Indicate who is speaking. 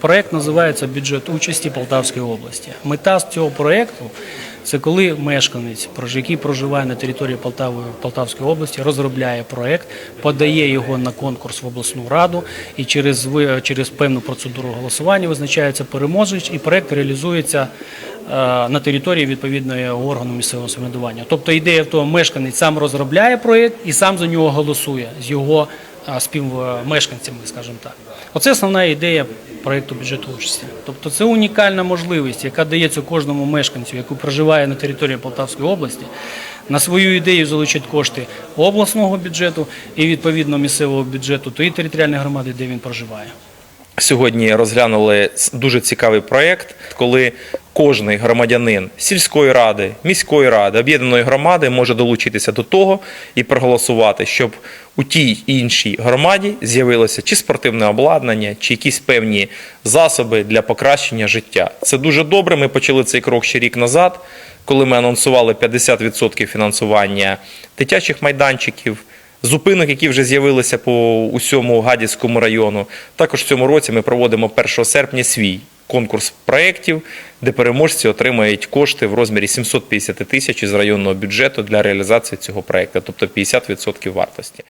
Speaker 1: проект називається бюджет участі Полтавської області. Мета цього проекту це коли мешканець, який проживає на території Полтави, Полтавської області, розробляє проект, подає його на конкурс в обласну раду і через, через певну процедуру голосування визначається переможець, і проект реалізується е, на території відповідного органу місцевого самоврядування. Тобто ідея в тому, мешканець сам розробляє проект і сам за нього голосує з його співмешканцями, скажімо так. Оце основна ідея проєкту бюджету участі. Тобто це унікальна можливість, яка дається кожному мешканцю, який проживає на території Полтавської області, на свою ідею залучити кошти обласного бюджету і відповідно місцевого бюджету тої територіальної громади, де він проживає.
Speaker 2: Сьогодні розглянули дуже цікавий проєкт, коли кожний громадянин сільської ради, міської ради, об'єднаної громади може долучитися до того і проголосувати, щоб у тій іншій громаді з'явилося чи спортивне обладнання, чи якісь певні засоби для покращення життя. Це дуже добре. Ми почали цей крок ще рік назад, коли ми анонсували 50% фінансування дитячих майданчиків зупинок, які вже з'явилися по усьому Гадівському району. Також в цьому році ми проводимо 1 серпня свій конкурс проєктів, де переможці отримають кошти в розмірі 750 тисяч із районного бюджету для реалізації цього проєкту, тобто 50% вартості.